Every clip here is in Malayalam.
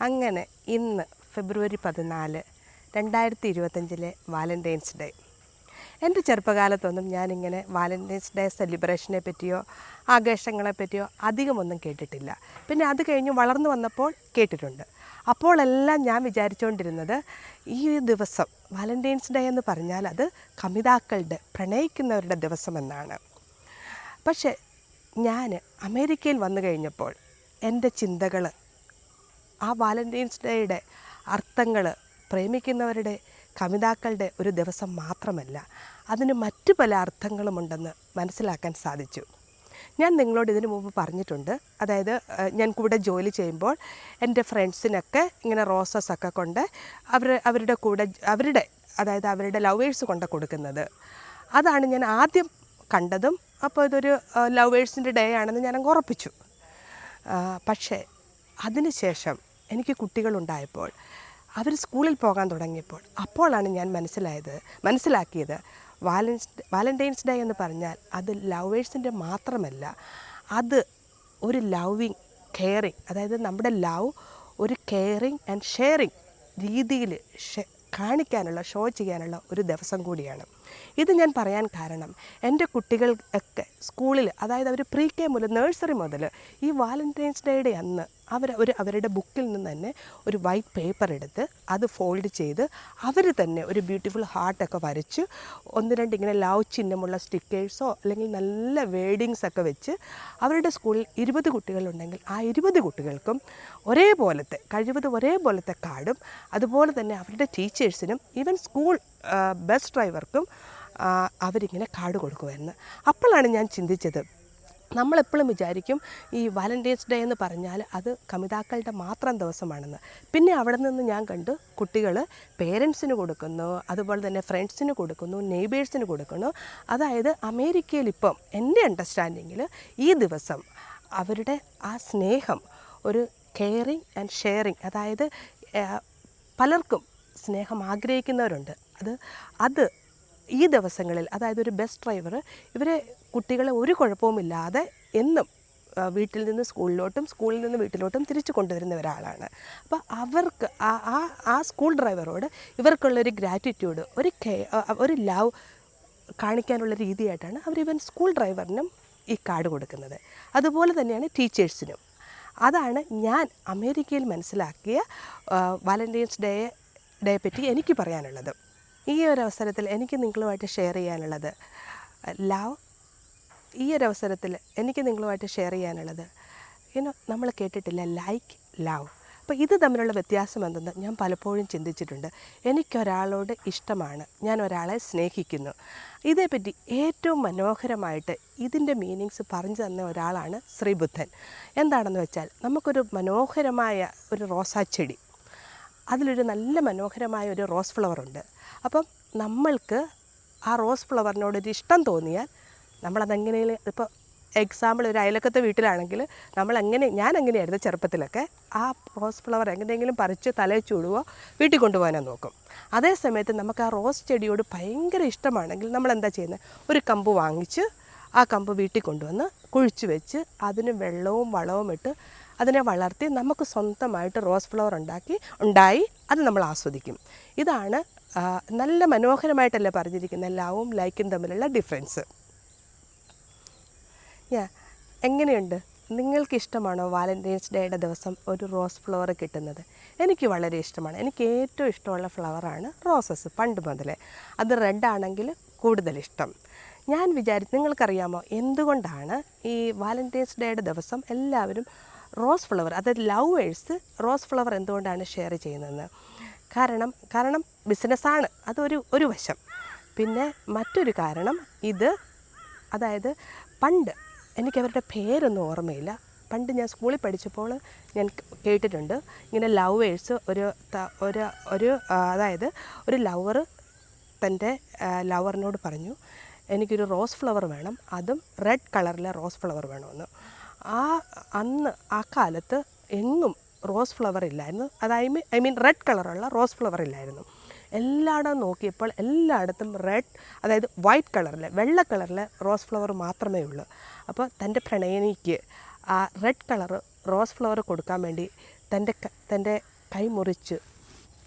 അങ്ങനെ ഇന്ന് ഫെബ്രുവരി പതിനാല് രണ്ടായിരത്തി ഇരുപത്തഞ്ചിലെ വാലന്റൈൻസ് ഡേ. എന്റെ ചെറുപ്പകാലത്തൊന്നും ഞാനിങ്ങനെ വാലന്റൈൻസ് ഡേ സെലിബ്രേഷനെ പറ്റിയോ ആഘോഷങ്ങളെ പറ്റിയോ അധികമൊന്നും കേട്ടിട്ടില്ല. പിന്നെ അത് കഴിഞ്ഞ് വളർന്നു വന്നപ്പോൾ കേട്ടിട്ടുണ്ട്. അപ്പോഴെല്ലാം ഞാൻ വിചാരിച്ചുകൊണ്ടിരുന്നത് ഈ ദിവസം വാലന്റൈൻസ് ഡേ എന്ന് പറഞ്ഞാൽ അത് കമിതാക്കളുടെ പ്രണയിക്കുന്നവരുടെ ദിവസമെന്നാണ്. പക്ഷേ ഞാൻ അമേരിക്കയിൽ വന്നു കഴിഞ്ഞപ്പോൾ എന്റെ ചിന്തകൾ ആ വാലന്റൈൻസ് ഡേയുടെ അർത്ഥങ്ങൾ പ്രേമിക്കുന്നവരുടെ കവിതാക്കളുടെ ഒരു ദിവസം മാത്രമല്ല അതിന് മറ്റു പല അർത്ഥങ്ങളുമുണ്ടെന്ന് മനസ്സിലാക്കാൻ സാധിച്ചു. ഞാൻ നിങ്ങളോട് ഇതിനു മുമ്പ് പറഞ്ഞിട്ടുണ്ട്. അതായത് ഞാൻ കൂടെ ജോലി ചെയ്യുമ്പോൾ എന്റെ ഫ്രണ്ട്സിനൊക്കെ ഇങ്ങനെ റോസസ് ഒക്കെ കൊണ്ട് അവർ അവരുടെ കൂടെ അവരുടെ അതായത് അവരുടെ ലവേഴ്സ് കൊണ്ട് കൊടുക്കുന്നത്. അതാണ് ഞാൻ ആദ്യം കണ്ടതും അപ്പോൾ ഇതൊരു ലവേഴ്സിന്റെ ഡേ ആണെന്ന് ഞാൻ ഉറപ്പിച്ചു. പക്ഷേ അതിനുശേഷം എനിക്ക് കുട്ടികളുണ്ടായപ്പോൾ അവർ സ്കൂളിൽ പോകാൻ തുടങ്ങിയപ്പോൾ അപ്പോഴാണ് ഞാൻ മനസ്സിലായത് മനസ്സിലാക്കിയത് വാലൻസ് വാലന്റൈൻസ് ഡേ എന്ന് പറഞ്ഞാൽ അത് ലവേഴ്സിന്റെ മാത്രമല്ല അത് ഒരു ലവിങ് കെയറിങ് അതായത് നമ്മുടെ ലവ് ഒരു കെയറിങ് ആൻഡ് ഷെയറിങ് രീതിയിൽ കാണിക്കാനുള്ള ഷോ ചെയ്യാനുള്ള ഒരു ദിവസം കൂടിയാണ്. ഇത് ഞാൻ പറയാൻ കാരണം എന്റെ കുട്ടികൾ ഒക്കെ സ്കൂളിൽ അതായത് അവർ പ്രീ കെ മുതൽ നഴ്സറി മുതൽ ഈ വാലന്റൈൻസ് ഡേയുടെ അന്ന് അവർ ഒരു അവരുടെ ബുക്കിൽ നിന്ന് തന്നെ ഒരു വൈറ്റ് പേപ്പർ എടുത്ത് അത് ഫോൾഡ് ചെയ്ത് അവർ തന്നെ ഒരു ബ്യൂട്ടിഫുൾ ഹാർട്ടൊക്കെ വരച്ച് ഒന്ന് രണ്ട് ഇങ്ങനെ ലവ് ചിഹ്നമുള്ള സ്റ്റിക്കേഴ്സോ അല്ലെങ്കിൽ നല്ല വേഡിങ്സ് ഒക്കെ വെച്ച് അവരുടെ സ്കൂളിൽ ഇരുപത് കുട്ടികളുണ്ടെങ്കിൽ ആ ഇരുപത് കുട്ടികൾക്കും ഒരേപോലത്തെ കഴിവത് ഒരേപോലത്തെ കാർഡും അതുപോലെ തന്നെ അവരുടെ ടീച്ചേഴ്സിനും ഈവൻ സ്കൂൾ ബസ് ഡ്രൈവർക്കും അവരിങ്ങനെ കാർഡ് കൊടുക്കുമായിരുന്നു. അപ്പോഴാണ് ഞാൻ ചിന്തിച്ചത് നമ്മളെപ്പോഴും വിചാരിക്കും ഈ വാലന്റൈൻസ് ഡേ എന്ന് പറഞ്ഞാൽ അത് കമിതാക്കളുടെ മാത്രം ദിവസമാണെന്ന്. പിന്നെ അവിടെ നിന്ന് ഞാൻ കണ്ടു കുട്ടികൾ പേരൻസിന് കൊടുക്കുന്നു അതുപോലെ തന്നെ ഫ്രണ്ട്സിന് കൊടുക്കുന്നു നെയ്ബേഴ്സിന് കൊടുക്കുന്നു. അതായത് അമേരിക്കയിൽ ഇപ്പം എന്റെ അണ്ടർസ്റ്റാൻഡിങ്ങിൽ ഈ ദിവസം അവരുടെ ആ സ്നേഹം ഒരു കെയറിങ് ആൻഡ് ഷെയറിങ് അതായത് പലർക്കും സ്നേഹം ആഗ്രഹിക്കുന്നവരുണ്ട്. അത് അത് ഈ ദിവസങ്ങളിൽ അതായത് ഒരു ബസ് ഡ്രൈവർ ഇവരെ കുട്ടികളെ ഒരു കുഴപ്പവുമില്ലാതെ എന്നും വീട്ടിൽ നിന്ന് സ്കൂളിലോട്ടും സ്കൂളിൽ നിന്ന് വീട്ടിലോട്ടും തിരിച്ചു കൊണ്ടുവരുന്ന ഒരാളാണ്. അപ്പോൾ അവർക്ക് ആ ആ ആ സ്കൂൾ ഡ്രൈവറോട് ഇവർക്കുള്ളൊരു ഗ്രാറ്റിറ്റ്യൂഡ് ഒരു കെ ഒരു ലവ് കാണിക്കാനുള്ള രീതിയായിട്ടാണ് അവർ ഇവൻ സ്കൂൾ ഡ്രൈവറിനും ഈ കാർഡ് കൊടുക്കുന്നത്. അതുപോലെ തന്നെയാണ് ടീച്ചേഴ്സിനും. അതാണ് ഞാൻ അമേരിക്കയിൽ മനസ്സിലാക്കിയ വാലന്റൈൻസ് ഡേ ഡേയെ പറ്റി എനിക്ക് പറയാനുള്ളത്. ഈ ഒരു അവസരത്തിൽ എനിക്ക് നിങ്ങളുമായിട്ട് ഷെയർ ചെയ്യാനുള്ളത്. ലവ് ഈ ഒരു അവസരത്തിൽ എനിക്ക് നിങ്ങളുമായിട്ട് ഷെയർ ചെയ്യാനുള്ളത് ഇനോ നമ്മൾ കേട്ടിട്ടില്ല ലൈക്ക് ലവ് അപ്പോൾ ഇത് തമ്മിലുള്ള വ്യത്യാസം എന്തെന്ന് ഞാൻ പലപ്പോഴും ചിന്തിച്ചിട്ടുണ്ട്. എനിക്കൊരാളോട് ഇഷ്ടമാണ് ഞാൻ ഒരാളെ സ്നേഹിക്കുന്നു. ഇതേപ്പറ്റി ഏറ്റവും മനോഹരമായിട്ട് ഇതിന്റെ മീനിങ്സ് പറഞ്ഞു തന്ന ഒരാളാണ് ശ്രീബുദ്ധൻ. എന്താണെന്ന് വെച്ചാൽ നമുക്കൊരു മനോഹരമായ ഒരു റോസാച്ചെടി അതിലൊരു നല്ല മനോഹരമായ ഒരു റോസ് ഫ്ലവർ ഉണ്ട്. അപ്പം നമ്മൾക്ക് ആ റോസ് ഫ്ലവറിനോടൊരു ഇഷ്ടം തോന്നിയാൽ നമ്മളതെങ്ങനെയും ഇപ്പോൾ എക്സാമ്പിൾ ഒരു അയലക്കത്തെ വീട്ടിലാണെങ്കിൽ നമ്മൾ എങ്ങനെ ഞാൻ എങ്ങനെയായിരുന്നു ചെറുപ്പത്തിലൊക്കെ ആ റോസ് ഫ്ലവർ എങ്ങനെയെങ്കിലും പറിച്ച് തലയിൽ ചൂടുവോ വീട്ടിൽ കൊണ്ടുപോകാനോ നോക്കും. അതേ സമയത്ത് നമുക്ക് ആ റോസ് ചെടിയോട് ഭയങ്കര ഇഷ്ടമാണെങ്കിൽ നമ്മൾ എന്താ ചെയ്യുന്നത് ഒരു കമ്പ് വാങ്ങിച്ച് ആ കമ്പ് വീട്ടിൽ കൊണ്ടുവന്ന് കുഴിച്ച് വെച്ച് അതിന് വെള്ളവും വളവും ഇട്ട് അതിനെ വളർത്തി നമുക്ക് സ്വന്തമായിട്ട് റോസ് ഫ്ലവർ ഉണ്ടാക്കി ഉണ്ടായി അത് നമ്മൾ ആസ്വദിക്കും. ഇതാണ് നല്ല മനോഹരമായിട്ടല്ലേ പറഞ്ഞിരിക്കുന്ന. ലവും ലൈക്കും തമ്മിലുള്ള ഡിഫറൻസ് ഞാ എങ്ങനെയുണ്ട്? നിങ്ങൾക്ക് ഇഷ്ടമാണോ വാലന്റൈൻസ് ഡേയുടെ ദിവസം ഒരു റോസ് ഫ്ലവർ കിട്ടുന്നത്? എനിക്ക് വളരെ ഇഷ്ടമാണ്. എനിക്ക് ഏറ്റവും ഇഷ്ടമുള്ള ഫ്ലവറാണ് റോസസ് പണ്ട് മുതലേ. അത് റെഡ് ആണെങ്കിൽ കൂടുതൽ ഇഷ്ടം. ഞാൻ വിചാരിച്ചു നിങ്ങൾക്കറിയാമോ എന്തുകൊണ്ടാണ് ഈ വാലന്റൈൻസ് ഡേയുടെ ദിവസം എല്ലാവരും റോസ് ഫ്ലവർ അതായത് ലവേഴ്സ് റോസ് ഫ്ലവർ എന്തുകൊണ്ടാണ് ഷെയർ ചെയ്യുന്നത്? കാരണം കാരണം ബിസിനസ്സാണ് അതൊരു ഒരു വശം. പിന്നെ മറ്റൊരു കാരണം ഇത് അതായത് പണ്ട് എനിക്കവരുടെ പേരൊന്നും ഓർമ്മയില്ല. പണ്ട് ഞാൻ സ്കൂളിൽ പഠിച്ചപ്പോൾ ഞാൻ കേട്ടിട്ടുണ്ട്. ഇങ്ങനെ ലവേഴ്സ് ഒരു ഒരു ഒരു അതായത് ഒരു ലവർ തന്റെ ലവറിനോട് പറഞ്ഞു എനിക്കൊരു റോസ് ഫ്ലവർ വേണം. അതും റെഡ് കളറിലെ റോസ് ഫ്ലവർ വേണമെന്ന്. ആ അന്ന് ആ കാലത്ത് എങ്ങും റോസ് ഫ്ലവർ ഇല്ലായിരുന്നു. അതായത് ഐ മീൻ റെഡ് കളറുള്ള റോസ് ഫ്ലവർ ഇല്ലായിരുന്നു. എല്ലായിടവും നോക്കിയപ്പോൾ എല്ലായിടത്തും റെഡ് അതായത് വൈറ്റ് കളറിൽ വെള്ള കളറിൽ റോസ് ഫ്ലവർ മാത്രമേ ഉള്ളൂ. അപ്പോൾ തന്റെ പ്രണയനിക്ക് ആ റെഡ് കളർ റോസ് ഫ്ലവർ കൊടുക്കാൻ വേണ്ടി തന്റെ തന്റെ കൈ മുറിച്ച്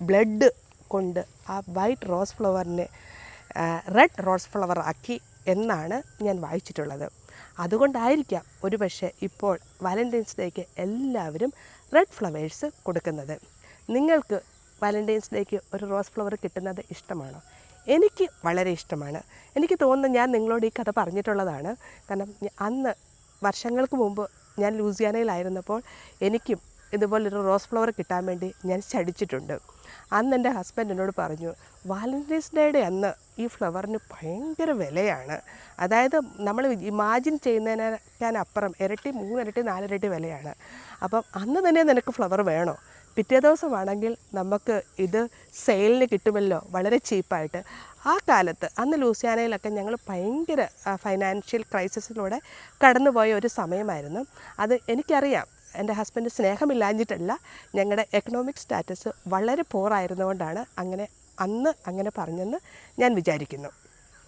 ബ്ലഡ് കൊണ്ട് ആ വൈറ്റ് റോസ് ഫ്ലവറിനെ റെഡ് റോസ് ഫ്ലവർ ആക്കി എന്നാണ് ഞാൻ വായിച്ചിട്ടുള്ളത്. അതുകൊണ്ടായിരിക്കാം ഒരു പക്ഷേ ഇപ്പോൾ വാലന്റൈൻസ് ഡേക്ക് എല്ലാവരും റെഡ് ഫ്ലവേഴ്സ് കൊടുക്കുന്നത്. നിങ്ങൾക്ക് വാലന്റൈൻസ് ഡേക്ക് ഒരു റോസ് ഫ്ലവർ കിട്ടുന്നത് ഇഷ്ടമാണോ? എനിക്ക് വളരെ ഇഷ്ടമാണ്. എനിക്ക് തോന്നുന്നു ഞാൻ നിങ്ങളോട് ഈ കഥ പറഞ്ഞിട്ടുള്ളതാണ്. കാരണം അന്ന് വർഷങ്ങൾക്ക് മുമ്പ് ഞാൻ ലൂസിയാനയിലായിരുന്നപ്പോൾ എനിക്കും ഇതുപോലൊരു റോസ് ഫ്ലവർ കിട്ടാൻ വേണ്ടി ഞാൻ ചടിച്ചിട്ടുണ്ട് അന്ന് എന്റെ ഹസ്ബൻഡ് എന്നോട് പറഞ്ഞു വാലന്റൈൻസ് ഡേയുടെ അന്ന് ഈ ഫ്ലവറിന് ഭയങ്കര വിലയാണ്. അതായത് നമ്മൾ ഇമാജിൻ ചെയ്യുന്നതിനേക്കാൾ അപ്പുറം ഇരട്ടി മൂന്നിരട്ടി നാലിരട്ടി വിലയാണ്. അപ്പം അന്ന് തന്നെ നിനക്ക് ഫ്ലവർ വേണോ? പിറ്റേ ദിവസമാണെങ്കിൽ നമുക്ക് ഇത് സെയിലിന് കിട്ടുമല്ലോ വളരെ ചീപ്പായിട്ട് ആ കാലത്ത് അന്ന് ലൂസിയാനയിലൊക്കെ ഞങ്ങൾ ഭയങ്കര ഫൈനാൻഷ്യൽ ക്രൈസിസിലൂടെ കടന്നുപോയ ഒരു സമയമായിരുന്നു. അത് എനിക്കറിയാം. എന്റെ ഹസ്ബൻഡ് സ്നേഹമില്ലാഞ്ഞിട്ടല്ല. ഞങ്ങളുടെ എക്കണോമിക് സ്റ്റാറ്റസ് വളരെ പോറായിരുന്നുകൊണ്ടാണ് അങ്ങനെ അന്ന് അങ്ങനെ പറഞ്ഞെന്ന് ഞാൻ വിചാരിക്കുന്നു.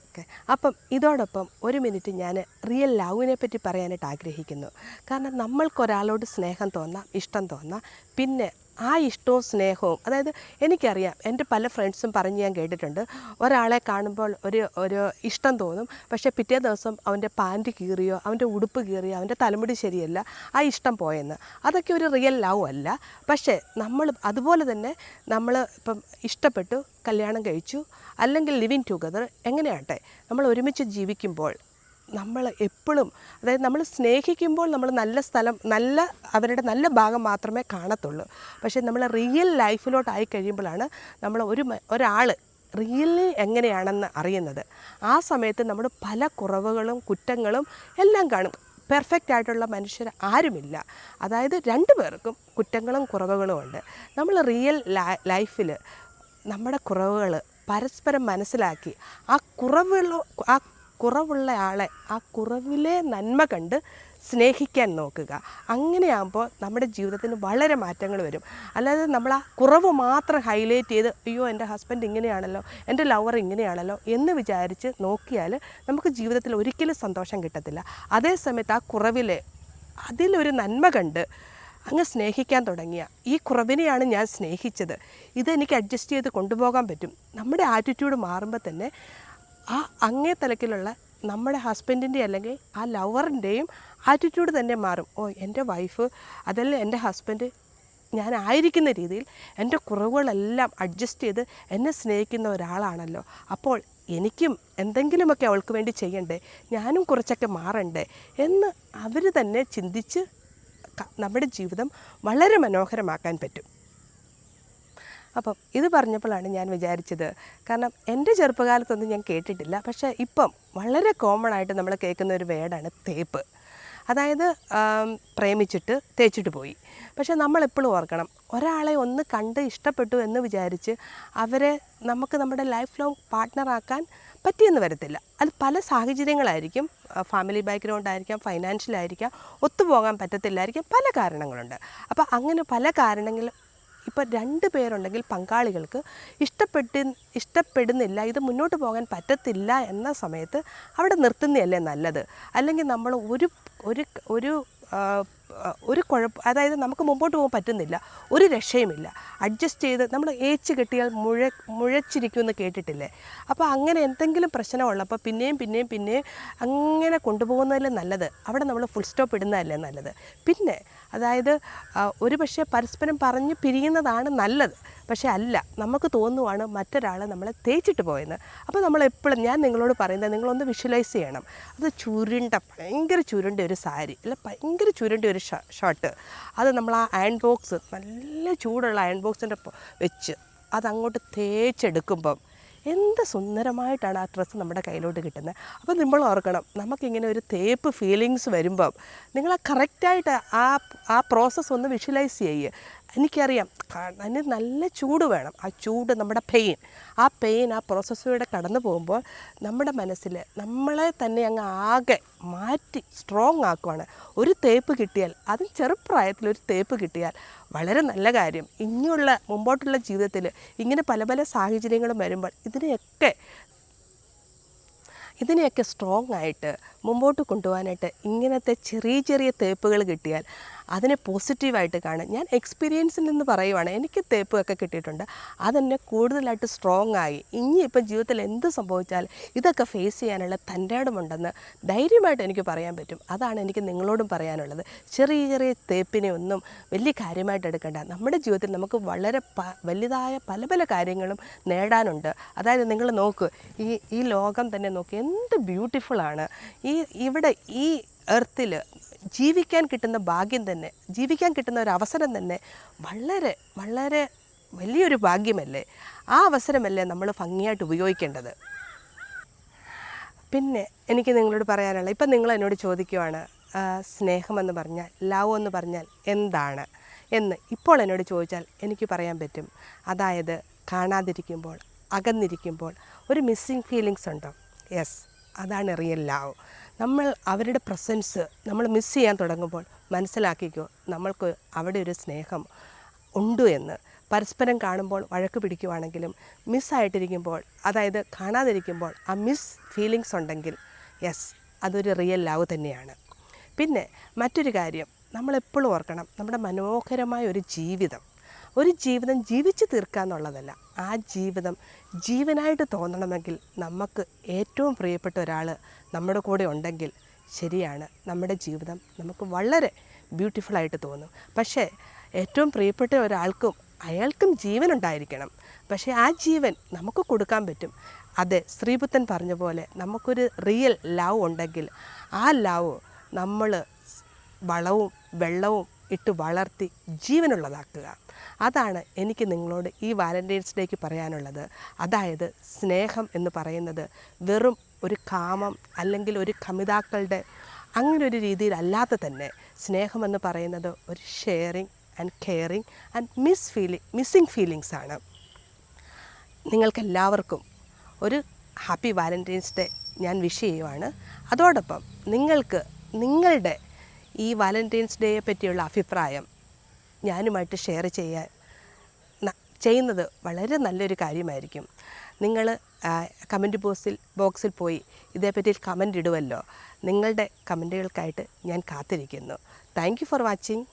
ഓക്കെ അപ്പം ഇതോടൊപ്പം ഒരു മിനിറ്റ് ഞാൻ റിയൽ ലവിനെ പറ്റി പറയാനായിട്ട് ആഗ്രഹിക്കുന്നു. കാരണം നമ്മൾക്കൊരാളോട് സ്നേഹം തോന്നാം ഇഷ്ടം തോന്നാം. പിന്നെ ആ ഇഷ്ടവും സ്നേഹവും അതായത് എനിക്കറിയാം എന്റെ പല ഫ്രണ്ട്സും പറഞ്ഞ് ഞാൻ കേട്ടിട്ടുണ്ട് ഒരാളെ കാണുമ്പോൾ ഒരു ഒരു ഇഷ്ടം തോന്നും പക്ഷേ പിറ്റേ ദിവസം അവന്റെ പാന്റ് കീറിയോ അവന്റെ ഉടുപ്പ് കീറിയോ അവന്റെ തലമുടി ശരിയല്ല ആ ഇഷ്ടം പോയെന്ന്. അതൊക്കെ ഒരു റിയൽ ലവ് അല്ല. പക്ഷേ നമ്മൾ അതുപോലെ തന്നെ നമ്മൾ ഇപ്പം ഇഷ്ടപ്പെട്ടു കല്യാണം കഴിച്ചു അല്ലെങ്കിൽ ലിവിങ് ടുഗദർ എങ്ങനെയാട്ടെ നമ്മൾ ഒരുമിച്ച് ജീവിക്കുമ്പോൾ നമ്മൾ എപ്പോഴും അതായത് നമ്മൾ സ്നേഹിക്കുമ്പോൾ നമ്മൾ നല്ല സ്ഥലം നല്ല അവരുടെ നല്ല ഭാഗം മാത്രമേ കാണത്തുള്ളൂ. പക്ഷേ നമ്മൾ റിയൽ ലൈഫിലോട്ടായി കഴിയുമ്പോഴാണ് നമ്മൾ ഒരു ഒരാൾ റിയലി എങ്ങനെയാണെന്ന് അറിയുന്നത്. ആ സമയത്ത് നമ്മൾ പല കുറവുകളും കുറ്റങ്ങളും എല്ലാം കാണും. പെർഫെക്റ്റ് ആയിട്ടുള്ള മനുഷ്യർ ആരുമില്ല. അതായത് രണ്ടു പേർക്കും കുറ്റങ്ങളും കുറവുകളും ഉണ്ട്. നമ്മൾ റിയൽ ലൈഫിൽ നമ്മുടെ കുറവുകൾ പരസ്പരം മനസ്സിലാക്കി ആ കുറവുള്ള ആ കുറവുള്ള ആളെ ആ കുറവിലെ നന്മ കണ്ട് സ്നേഹിക്കാൻ നോക്കുക. അങ്ങനെയാകുമ്പോൾ നമ്മുടെ ജീവിതത്തിന് വളരെ മാറ്റങ്ങൾ വരും. അല്ലാതെ നമ്മൾ ആ കുറവ് മാത്രം ഹൈലൈറ്റ് ചെയ്ത് അയ്യോ എന്റെ ഹസ്ബൻഡ് ഇങ്ങനെയാണല്ലോ എന്റെ ലവർ ഇങ്ങനെയാണല്ലോ എന്ന് വിചാരിച്ച് നോക്കിയാൽ നമുക്ക് ജീവിതത്തിൽ ഒരിക്കലും സന്തോഷം കിട്ടത്തില്ല. അതേസമയത്ത് ആ കുറവിലെ അതിലൊരു നന്മ കണ്ട് അങ്ങ് സ്നേഹിക്കാൻ തുടങ്ങിയ ഈ കുറവിനെയാണ് ഞാൻ സ്നേഹിച്ചത്. ഇതെനിക്ക് അഡ്ജസ്റ്റ് ചെയ്ത് കൊണ്ടുപോകാൻ പറ്റും. നമ്മുടെ ആറ്റിറ്റ്യൂഡ് മാറുമ്പോൾ തന്നെ ആ അങ്ങേ തലക്കിലുള്ള നമ്മുടെ ഹസ്ബൻഡിന്റെ അല്ലെങ്കിൽ ആ ലവറിന്റെയും ആറ്റിറ്റ്യൂഡ് തന്നെ മാറും. ഓ എന്റെ വൈഫ് അതല്ല എന്റെ ഹസ്ബൻഡ് ഞാൻ ആയിരിക്കുന്ന രീതിയിൽ എന്റെ കുറവുകളെല്ലാം അഡ്ജസ്റ്റ് ചെയ്ത് എന്നെ സ്നേഹിക്കുന്ന ഒരാളാണല്ലോ. അപ്പോൾ എനിക്കും എന്തെങ്കിലുമൊക്കെ അവൾക്ക് വേണ്ടി ചെയ്യണ്ടേ? ഞാനും കുറച്ചൊക്കെ മാറണ്ടേ? എന്ന് അവർ തന്നെ ചിന്തിച്ച് നമ്മുടെ ജീവിതം വളരെ മനോഹരമാക്കാൻ പറ്റും. അപ്പം ഇത് പറഞ്ഞപ്പോഴാണ് ഞാൻ വിചാരിച്ചത്. കാരണം എന്റെ ചെറുപ്പകാലത്തൊന്നും ഞാൻ കേട്ടിട്ടില്ല. പക്ഷേ ഇപ്പം വളരെ കോമൺ ആയിട്ട് നമ്മൾ കേൾക്കുന്ന ഒരു വേർഡാണ് തേപ്പ്. അതായത് പ്രേമിച്ചിട്ട് തേച്ചിട്ട് പോയി. പക്ഷേ നമ്മളെപ്പോഴും ഓർക്കണം ഒരാളെ ഒന്ന് കണ്ട് ഇഷ്ടപ്പെട്ടു എന്ന് വിചാരിച്ച് അവരെ നമുക്ക് നമ്മുടെ ലൈഫ് ലോങ് പാർട്ട്ണറാക്കാൻ പറ്റിയെന്ന് വരത്തില്ല. അത് പല സാഹചര്യങ്ങളായിരിക്കും ഫാമിലി ബാക്ക്ഗ്രൗണ്ട് ആയിരിക്കാം ഫൈനാൻഷ്യൽ ആയിരിക്കാം ഒത്തുപോകാൻ പറ്റത്തില്ലായിരിക്കാം പല കാരണങ്ങളുണ്ട്. അപ്പോൾ അങ്ങനെ പല കാരണങ്ങൾ ഇപ്പോൾ രണ്ട് പേരുണ്ടെങ്കിൽ പങ്കാളികൾക്ക് ഇഷ്ടപ്പെട്ട് ഇഷ്ടപ്പെടുന്നില്ല ഇത് മുന്നോട്ട് പോകാൻ പറ്റത്തില്ല എന്ന സമയത്ത് അവിടെ നിർത്തുന്നതല്ലേ നല്ലത്? അല്ലെങ്കിൽ നമ്മൾ ഒരു ഒരു ഒരു ഒരു കുഴപ്പം അതായത് നമുക്ക് മുമ്പോട്ട് പോകാൻ പറ്റുന്നില്ല ഒരു രക്ഷയുമില്ല. അഡ്ജസ്റ്റ് ചെയ്ത് നമ്മൾ ഏച്ച് കെട്ടിയാൽ മുഴ മുഴച്ചിരിക്കുമെന്ന് കേട്ടിട്ടില്ലേ? അപ്പോൾ അങ്ങനെ എന്തെങ്കിലും പ്രശ്നമുള്ളപ്പോൾ പിന്നെയും പിന്നെയും പിന്നെയും അങ്ങനെ കൊണ്ടുപോകുന്നതല്ലേ നല്ലത്? അവിടെ നമ്മൾ ഫുൾ സ്റ്റോപ്പ് ഇടുന്നതല്ലേ നല്ലത്? പിന്നെ അതായത് ഒരു പക്ഷേ പരസ്പരം പറഞ്ഞ് പിരിയുന്നതാണ് നല്ലത്. പക്ഷേ അല്ല നമുക്ക് തോന്നുവാണ് മറ്റൊരാൾ നമ്മളെ തേച്ചിട്ട് പോയെന്ന്. അപ്പോൾ നമ്മൾ എപ്പോഴും ഞാൻ നിങ്ങളോട് പറയുന്നത് നിങ്ങളൊന്ന് വിഷ്വലൈസ് ചെയ്യണം. അത് ചുരുണ്ട ഭയങ്കര ചുരുണ്ട ഒരു സാരി അല്ല ഭയങ്കര ചുരുണ്ട ഒരു ഷർട്ട്. അത് നമ്മൾ ആ അയൺ ബോക്സ് നല്ല ചൂടുള്ള അയൺ ബോക്സിന്റെ വെച്ച് അതങ്ങോട്ട് തേച്ചെടുക്കുമ്പം എന്ത് സുന്ദരമായിട്ടാണ് ആ ഡ്രസ്സ് നമ്മുടെ കയ്യിലോട്ട് കിട്ടുന്നത്? അപ്പോൾ നമ്മൾ ഓർക്കണം നമുക്കിങ്ങനെ ഒരു തേപ്പ് ഫീലിങ്സ് വരുമ്പം നിങ്ങൾ ആ കറക്റ്റായിട്ട് ആ ആ പ്രോസസ്സ് ഒന്ന് വിഷ്വലൈസ് ചെയ്യുക എനിക്കറിയാം. അതിന് നല്ല ചൂട് വേണം. ആ ചൂട് നമ്മുടെ പെയിൻ ആ പെയിൻ ആ പ്രോസസ്സിലൂടെ കടന്നു പോകുമ്പോൾ നമ്മുടെ മനസ്സിൽ നമ്മളെ തന്നെ അങ്ങ് ആകെ മാറ്റി സ്ട്രോങ് ആക്കുവാണ്. ഒരു തേപ്പ് കിട്ടിയാൽ അതും ചെറുപ്രായത്തിൽ ഒരു തേപ്പ് കിട്ടിയാൽ വളരെ നല്ല കാര്യം. ഇനിയുള്ള മുമ്പോട്ടുള്ള ജീവിതത്തിൽ ഇങ്ങനെ പല പല സാഹചര്യങ്ങളും വരുമ്പോൾ ഇതിനെയൊക്കെ ഇതിനെയൊക്കെ സ്ട്രോങ് ആയിട്ട് മുമ്പോട്ട് കൊണ്ടുപോകാനായിട്ട് ഇങ്ങനത്തെ ചെറിയ ചെറിയ തേപ്പുകൾ കിട്ടിയാൽ അതിനെ പോസിറ്റീവായിട്ട് കാണുക ഞാൻ എക്സ്പീരിയൻസിൽ നിന്ന് പറയുവാണ് എനിക്ക് തേപ്പൊക്കെ കിട്ടിയിട്ടുണ്ട്. അതെന്നെ കൂടുതലായിട്ട് സ്ട്രോങ് ആയി. ഇനി ഇപ്പം ജീവിതത്തിൽ എന്ത് സംഭവിച്ചാൽ ഇതൊക്കെ ഫേസ് ചെയ്യാനുള്ള തന്റെടമുണ്ടെന്ന് ധൈര്യമായിട്ട് എനിക്ക് പറയാൻ പറ്റും. അതാണ് എനിക്ക് നിങ്ങളോടും പറയാനുള്ളത്. ചെറിയ ചെറിയ തേപ്പിനെ ഒന്നും വലിയ കാര്യമായിട്ട് എടുക്കേണ്ട. നമ്മുടെ ജീവിതത്തിൽ നമുക്ക് വളരെ പ വലുതായ പല പല കാര്യങ്ങളും നേടാനുണ്ട്. അതായത് നിങ്ങൾ നോക്ക് ഈ ഈ ലോകം തന്നെ നോക്ക് എന്ത് ബ്യൂട്ടിഫുള്ളാണ് ഈ ഇവിടെ ഈ എർത്തിൽ ജീവിക്കാൻ കിട്ടുന്ന ഭാഗ്യം തന്നെ ജീവിക്കാൻ കിട്ടുന്ന ഒരു അവസരം തന്നെ വളരെ വളരെ വലിയൊരു ഭാഗ്യമല്ലേ? ആ അവസരമല്ലേ നമ്മൾ ഭംഗിയായിട്ട് ഉപയോഗിക്കേണ്ടത്. പിന്നെ എനിക്ക് നിങ്ങളോട് പറയാനുള്ള ഇപ്പം നിങ്ങൾ എന്നോട് ചോദിക്കുവാണ് സ്നേഹമെന്ന് പറഞ്ഞാൽ ലവ് എന്ന് പറഞ്ഞാൽ എന്താണ്? എന്ന് ഇപ്പോൾ എന്നോട് ചോദിച്ചാൽ എനിക്ക് പറയാൻ പറ്റും. അതായത് കാണാതിരിക്കുമ്പോൾ അകന്നിരിക്കുമ്പോൾ ഒരു മിസ്സിങ് ഫീലിങ്സ് ഉണ്ടോ? യെസ് അതാണ് റിയൽ ലവ് നമ്മൾ അവരുടെ പ്രസൻസ് നമ്മൾ മിസ് ചെയ്യാൻ തുടങ്ങുമ്പോൾ മനസ്സിലാക്കിക്കോ നമ്മൾക്ക് അവിടെ ഒരു സ്നേഹം ഉണ്ട് എന്ന്. പരസ്പരം കാണുമ്പോൾ വഴക്ക് പിടിക്കുവാണെങ്കിലും മിസ്സായിട്ടിരിക്കുമ്പോൾ അതായത് കാണാതിരിക്കുമ്പോൾ ആ മിസ് ഫീലിങ്സ് ഉണ്ടെങ്കിൽ യെസ് അതൊരു റിയൽ ലവ് തന്നെയാണ്. പിന്നെ മറ്റൊരു കാര്യം നമ്മളെപ്പോഴും ഓർക്കണം നമ്മുടെ മനോഹരമായ ഒരു ജീവിതം. ഒരു ജീവിതം ജീവിച്ചു തീർക്കുക എന്നുള്ളതല്ല ആ ജീവിതം ജീവനായിട്ട് തോന്നണമെങ്കിൽ നമുക്ക് ഏറ്റവും പ്രിയപ്പെട്ട ഒരാൾ നമ്മുടെ കൂടെ ഉണ്ടെങ്കിൽ ശരിയാണ്. നമ്മുടെ ജീവിതം നമുക്ക് വളരെ ബ്യൂട്ടിഫുള്ളായിട്ട് തോന്നും. പക്ഷേ ഏറ്റവും പ്രിയപ്പെട്ട ഒരാൾക്കും അയാൾക്കും ജീവൻ ഉണ്ടായിരിക്കണം. പക്ഷേ ആ ജീവൻ നമുക്ക് കൊടുക്കാൻ പറ്റും. അതെ ശ്രീപുത്തൻ പറഞ്ഞ പോലെ നമുക്കൊരു റിയൽ ലവ് ഉണ്ടെങ്കിൽ ആ ലവ് നമ്മൾ വളവും വെള്ളവും ഇട്ട് വളർത്തി ജീവനുള്ളതാക്കുക. അതാണ് എനിക്ക് നിങ്ങളോട് ഈ വാലന്റൈൻസ് ഡേക്ക് പറയാനുള്ളത്. അതായത് സ്നേഹം എന്ന് പറയുന്നത് വെറും ഒരു കാമം അല്ലെങ്കിൽ ഒരു കമിതാക്കളുടെ അങ്ങനെ ഒരു രീതിയിലല്ലാതെ തന്നെ സ്നേഹമെന്ന് പറയുന്നത് ഒരു sharing and caring and miss feeling missing feelings ആണ്. നിങ്ങൾക്കെല്ലാവർക്കും ഒരു ഹാപ്പി വാലന്റൈൻസ് ഡേ ഞാൻ വിഷ് ചെയ്യുവാണ്. അതോടൊപ്പം നിങ്ങൾക്ക് നിങ്ങളുടെ ഈ വാലന്റൈൻസ് ഡേയെ പറ്റിയുള്ള അഭിപ്രായം ഞാനുമായിട്ട് ഷെയർ ചെയ്യാൻ ചെയ്യുന്നത് വളരെ നല്ലൊരു കാര്യമായിരിക്കും. നിങ്ങൾ കമന്റ് ബോക്സിൽ ബോക്സിൽ പോയി ഇതേപ്പറ്റി കമന്റ് ഇടുമല്ലോ നിങ്ങളുടെ കമന്റുകൾക്കായിട്ട് ഞാൻ കാത്തിരിക്കുന്നു. Thank for watching.